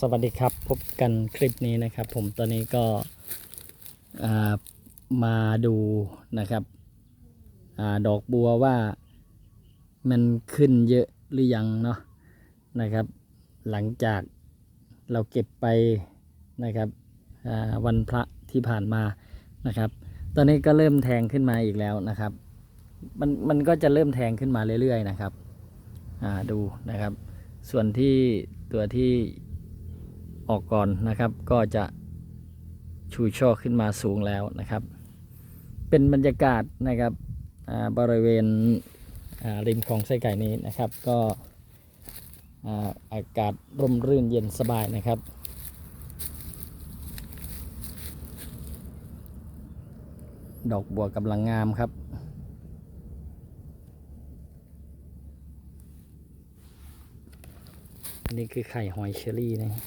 สวัสดีครับ พบกันคลิปนี้นะครับผมตอนนี้ก็มาดูนะครับอดอกบัวว่ามันขึ้นเยอะหรือยังเนาะนะครับ หลังจากเราเก็บไปนะครับวันพระที่ผ่านมานะครับ ตอนนี้ก็เริ่มแทงขึ้นมาอีกแล้วนะครับ มันมันก็จะเริ่มแทงขึ้นมาเรื่อยๆนะครับดูนะครับ ส่วนที่ตัวที่ ออกก่อนนะครับ ก็จะชูช่อขึ้นมาสูงแล้วนะครับ เป็นบรรยากาศนะครับบริเวณริมคลองไส้ไก่นี้นะครับ ก็อากาศร่มรื่นเย็นสบายนะครับดอกบัวกำลังงามครับนนี้คือไข่หอยเชอรี่นะฮะ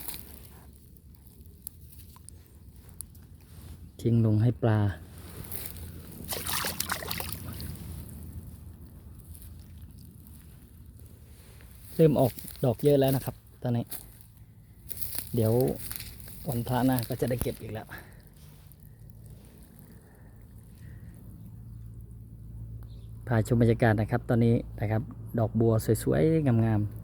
ทิ้งลงให้ปลา เริ่มออกดอกเยอะแล้วนะครับ ตอนนี้ เดี๋ยววันพระหน้าก็จะได้เก็บอีกแล้ว พาชมบรรยากาศนะครับ ตอนนี้นะครับ ดอกบัวสวยๆ งามๆ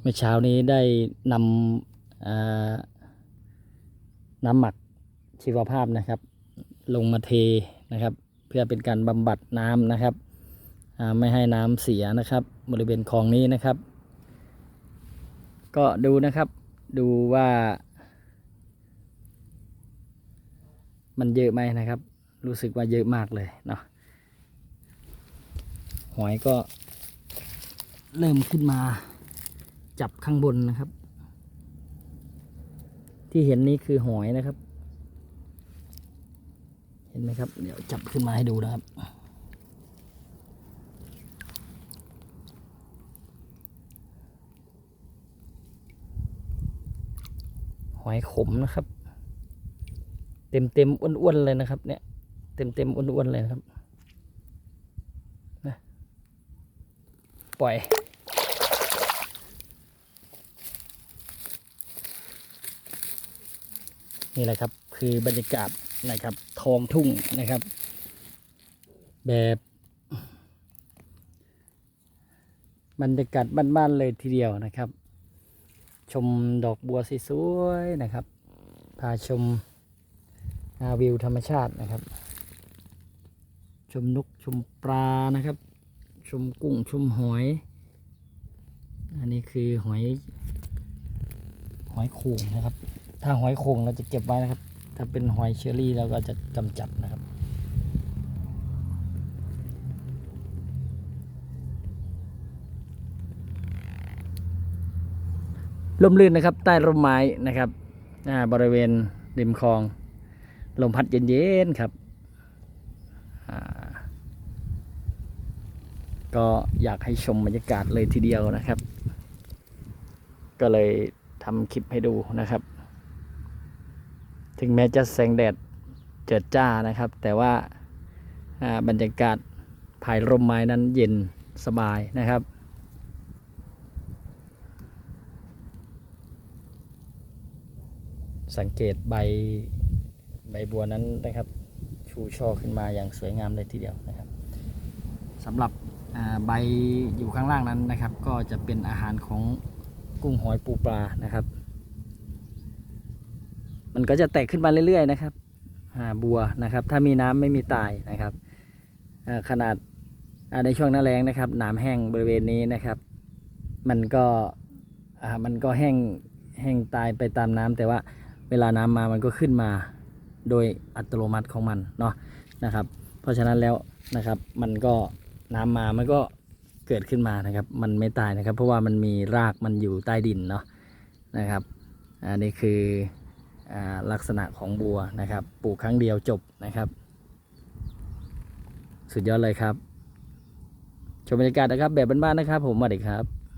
เมื่อเช้านี้ได้นำอ่า น้ำหมักชีวภาพนะครับ ลงมาเทนะครับ เพื่อเป็นการบำบัดน้ำนะครับไม่ให้น้ำเสียนะครับ บริเวณคลองนี้นะครับ ก็ดูนะครับดูว่า มันเยอะไหมนะครับ รู้สึกว่าเยอะมากเลยเนาะหอยก็เริ่มขึ้นมาจับข้างบนนะครับ ที่เห็นนี้คือหอยนะครับ เห็นไหมครับ เดี๋ยวจับขึ้นมาให้ดูนะครับ หอยขมนะครับ เต็มเต็มอ้วนๆเลยนะครับ เนี่ย เต็มเต็มอ้วนๆเลยนะครับนะปล่อย นี่แหละครับ คือบรรยากาศนะครับทองทุ่งนะครับ แบบบรรยากาศบ้านๆเลยทีเดียวนะครับ ชมดอกบัวสวยๆนะครับ พาชมอาวิวธรรมชาตินะครับ ชมนกชมปลานะครับ ชมกุ้งชมหอย อันนี้คือหอยหอยโข่งนะครับ ถ้าหอยโข่งเราจะเก็บไว้นะครับ ถ้าเป็นหอยเชอรี่เราก็จะกำจัดนะครับลมลื่นนะครับ ใต้ร่มไม้นะครับอ่าบริเวณริมคลอง ลมพัดเย็นๆครับอ่าก็อยากให้ชมบรรยากาศเลยทีเดียวนะครับ ก็เลยทำคลิปให้ดูนะครับ ถึงแม้จะแสงแดดเจิดจ้านะครับ แต่ว่าบรรยากาศภายร่มไม้นั้นเย็นสบายนะครับ สังเกตใบใบบัวนั้นนะครับ ชูช่อขึ้นมาอย่างสวยงามเลยทีเดียวนะครับสำหรับใบอยู่ข้างล่างนั้นนะครับ ก็จะเป็นอาหารของกุ้งหอยปูปลานะครับ มันก็จะแตกขึ้นมาเรื่อยๆนะครับอ่าบัวนะครับ ถ้ามีน้ำไม่มีตายนะครับขนาดในช่วงหน้าแล้งนะครับน้ำแห้งบริเวณนี้นะครับ มันก็มันก็แห้งแห้งตายไปตามน้ำแต่ว่าเวลาน้ำมามันก็ขึ้นมาโดยอัตโนมัติของมันเนาะนะครับ เพราะฉะนั้นแล้วนะครับมันก็น้ำมามันก็เกิดขึ้นมานะครับ มันไม่ตายนะครับ เพราะว่ามันมีรากมันอยู่ใต้ดินเนาะนะครับ อันนี้คือ ลักษณะของบัวนะครับปลูกครั้งเดียวจบนะครับ สุดยอดเลยครับ ชมบรรยากาศนะครับแบบบ้านๆนะครับ ผมสวัสดีครับ